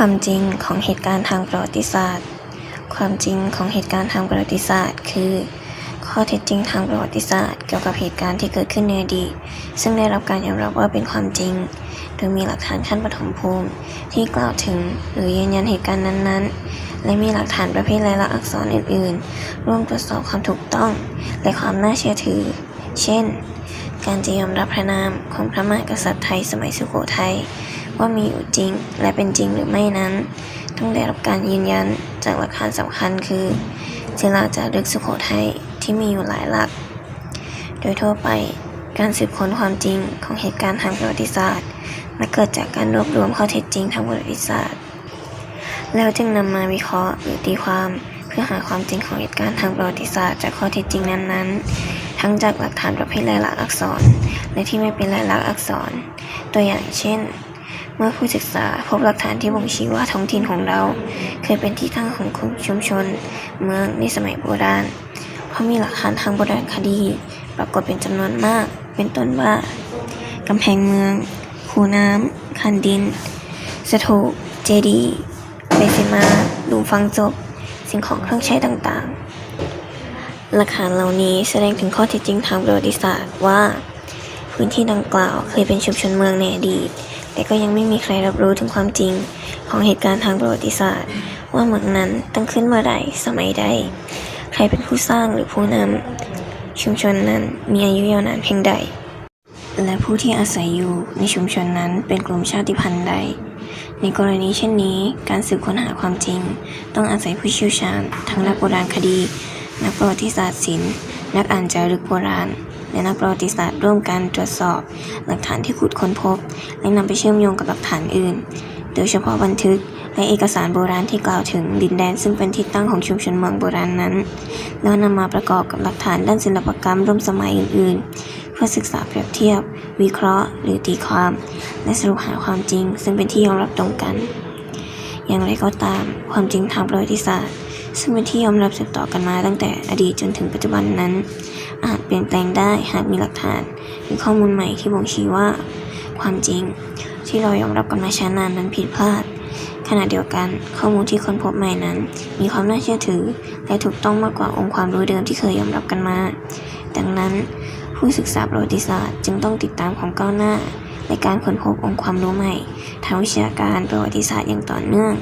ความจริงของเหตุการณ์ทางประวัติศาสตร์ ความจริงของเหตุการณ์ทางประวัติศาสตร์ คือ ข้อเท็จจริงทางประวัติศาสตร์ เกี่ยวกับเหตุการณ์ที่เกิดขึ้นในอดีตซึ่งได้รับการยอมรับว่าเป็นความจริง โดยมีหลักฐานขั้นปฐมภูมิ ที่กล่าวถึงหรือยืนยันเหตุการณ์นั้นๆ และมีหลักฐานประเภทลายลักษณ์อักษรอื่นๆ ร่วมตรวจสอบความถูกต้อง และความน่าเชื่อถือ เช่น การจะยอมรับพระนามของพระมหากษัตริย์ไทยสมัยสุโขทัย ว่ามีอยู่จริงและเป็นจริงหรือไม่นั้น ต้องได้รับการยืนยันจากหลักฐานสำคัญคือศิลาจารึกสุโขทัยที่มีอยู่หลายหลัก โดยทั่วไปการสืบค้นความจริงของเหตุการณ์ทางประวัติศาสตร์มักเกิดจากการรวบรวมข้อเท็จจริงทางประวัติศาสตร์ แล้วจึงนำมาวิเคราะห์หรือตีความเพื่อหาความจริงของเหตุการณ์ทางประวัติศาสตร์จากข้อเท็จจริงนั้นๆ ทั้งจากหลักฐานประเภทลายลักษณ์อักษร และที่ไม่เป็นลายลักษณ์อักษร ตัวอย่างเช่น เมื่อผู้ศึกษาพบหลักฐานที่บ่งชี้ว่าท้องถิ่นของเรา เคยเป็นที่ตั้งของชุมชน เมืองในสมัยโบราณ เพราะมีหลักฐานทางโบราณคดี ปรากฏเป็นจำนวนมาก เป็นต้นว่ากำแพงเมือง คูน้ำคันดิน สถูปเจดีย์เบสิมาหลุมฝังศพสิ่งของเครื่องใช้ต่างๆ หลักฐานเหล่านี้แสดงถึงข้อเท็จจริงทางประวัติศาสตร์ว่า พื้นที่ดังกล่าวเคยเป็นชุมชนเมืองในอดีต แต่ก็ยังไม่มีใครรับรู้ถึงความจริงของเหตุการณ์ทางประวัติศาสตร์ ว่าเมืองนั้นตั้งขึ้นเมื่อใดสมัยใด ใครเป็นผู้สร้างหรือผู้นำชุมชนนั้นมีอายุยาวนานเพียงใด และผู้ที่อาศัยอยู่ในชุมชนนั้นเป็นกลุ่มชาติพันธุ์ใด ในกรณีเช่นนี้ การสืบค้นหาความจริง ต้องอาศัยผู้เชี่ยวชาญทั้งนักโบราณคดี นักประวัติศาสตร์ศิลป์นักอ่านจารึกโบราณ และนักประวัติศาสตร์ร่วมกันตรวจสอบ หลักฐานที่ขุดค้นพบ และนำไปเชื่อมโยงกับหลักฐานอื่น โดยเฉพาะบันทึกและเอกสารโบราณที่กล่าวถึงดินแดนซึ่งเป็นที่ตั้งของชุมชนเมืองโบราณนั้น แล้วนำมาประกอบกับหลักฐานด้านศิลปกรรมร่วมสมัยอื่น ๆ เพื่อศึกษาเปรียบเทียบ วิเคราะห์ หรือตีความ และสรุปหาความจริง ซึ่งเป็นที่ยอมรับตรงกัน อย่างไรก็ตาม ความจริงทางประวัติศาสตร์ ซึ่งเป็นที่ยอมรับสืบต่อกันมาตั้งแต่อดีตจนถึงปัจจุบันนั้น อาจเปลี่ยนแปลงได้หากมีหลักฐานหรือข้อมูลใหม่ที่บ่งชี้ว่า ความจริงที่เรายอมรับกันมาช้านานนั้นผิดพลาด ขณะเดียวกันข้อมูลที่ค้นพบใหม่นั้น มีความน่าเชื่อถือ และถูกต้องมากกว่าองค์ความรู้เดิมที่เคยยอมรับกันมา ดังนั้น ผู้ศึกษาประวัติศาสตร์จึงต้องติดตามความก้าวหน้าในการค้นพบองค์ความรู้ใหม่ทางวิชาการประวัติศาสตร์อย่างต่อเนื่อง